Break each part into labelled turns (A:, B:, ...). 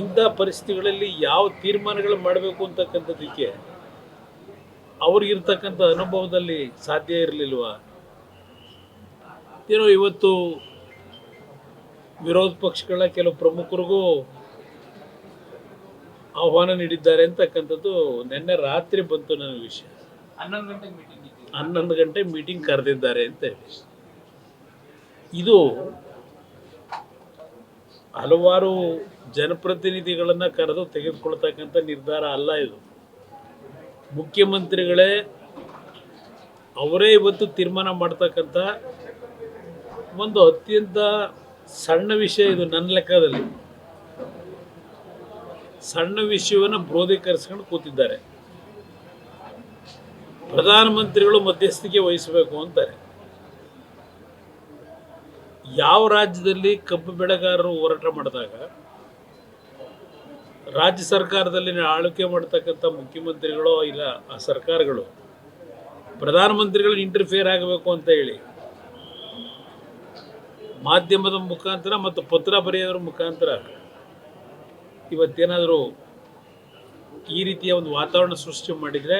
A: ಇಂಥ ಪರಿಸ್ಥಿತಿಗಳಲ್ಲಿ ಯಾವ ತೀರ್ಮಾನಗಳು ಮಾಡಬೇಕು ಅಂತಕ್ಕಂಥದ್ದಕ್ಕೆ ಅವ್ರಿಗಿರ್ತಕ್ಕಂಥ ಅನುಭವದಲ್ಲಿ ಸಾಧ್ಯ ಇರಲಿಲ್ವ? ಏನೋ ಇವತ್ತು ವಿರೋಧ ಪಕ್ಷಗಳ ಕೆಲವು ಪ್ರಮುಖರಿಗೂ ಆಹ್ವಾನ ನೀಡಿದ್ದಾರೆ ಅಂತಕ್ಕಂಥದ್ದು ನಿನ್ನೆ ರಾತ್ರಿ ಬಂತು ನನ್ನ ವಿಷಯ.
B: ಹನ್ನೊಂದು
A: ಗಂಟೆ ಮೀಟಿಂಗ್ ಕರೆದಿದ್ದಾರೆ ಅಂತ ಹೇಳಿ. ಇದು ಹಲವಾರು ಜನಪ್ರತಿನಿಧಿಗಳನ್ನು ಕರೆದು ತೆಗೆದುಕೊಳ್ತಕ್ಕಂಥ ನಿರ್ಧಾರ ಅಲ್ಲ ಇದು. ಮುಖ್ಯಮಂತ್ರಿಗಳೇ ಅವರೇ ಇವತ್ತು ತೀರ್ಮಾನ ಮಾಡ್ತಕ್ಕಂಥ ಒಂದು ಅತ್ಯಂತ ಸಣ್ಣ ವಿಷಯ ಇದು ನನ್ನ ಲೆಕ್ಕದಲ್ಲಿ. ಸಣ್ಣ ವಿಷಯವನ್ನು ಬ್ರೋಧೀಕರಿಸ್ಕೊಂಡು ಕೂತಿದ್ದಾರೆ. ಪ್ರಧಾನಮಂತ್ರಿಗಳು ಮಧ್ಯಸ್ಥಿಕೆ ವಹಿಸಬೇಕು ಅಂತಾರೆ. ಯಾವ ರಾಜ್ಯದಲ್ಲಿ ಕಬ್ಬು ಬೆಳೆಗಾರರು ಹೋರಾಟ ಮಾಡಿದಾಗ ರಾಜ್ಯ ಸರ್ಕಾರದಲ್ಲಿ ಆಳ್ವಿಕೆ ಮಾಡ್ತಕ್ಕಂಥ ಮುಖ್ಯಮಂತ್ರಿಗಳು ಇಲ್ಲ ಆ ಸರ್ಕಾರಗಳು ಪ್ರಧಾನಮಂತ್ರಿಗಳು ಇಂಟರ್ಫಿಯರ್ ಆಗಬೇಕು ಅಂತ ಹೇಳಿ ಮಾಧ್ಯಮದ ಮುಖಾಂತರ ಮತ್ತು ಪತ್ರ ಬರೆಯೋದ್ರ ಮುಖಾಂತರ ಇವತ್ತೇನಾದರೂ ಈ ರೀತಿಯ ಒಂದು ವಾತಾವರಣ ಸೃಷ್ಟಿ ಮಾಡಿದರೆ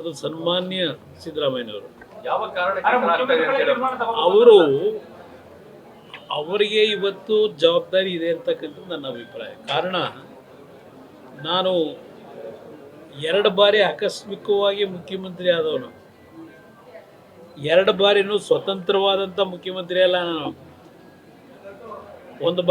A: ಅದು ಸನ್ಮಾನ್ಯ ಸಿದ್ದರಾಮಯ್ಯನವರು.
B: ಯಾವ ಕಾರಣ
A: ಅವರು ಅವರಿಗೆ ಇವತ್ತು ಜವಾಬ್ದಾರಿ ಇದೆ ಅಂತಕ್ಕಂಥದ್ದು ನನ್ನ ಅಭಿಪ್ರಾಯ. ಕಾರಣ, ನಾನು ಎರಡು ಬಾರಿ ಆಕಸ್ಮಿಕವಾಗಿ ಮುಖ್ಯಮಂತ್ರಿ ಆದವನು. ಎರಡು ಬಾರಿನೂ ಸ್ವತಂತ್ರವಾದಂಥ ಮುಖ್ಯಮಂತ್ರಿ ಅಲ್ಲ ನಾನು. ಒಂದು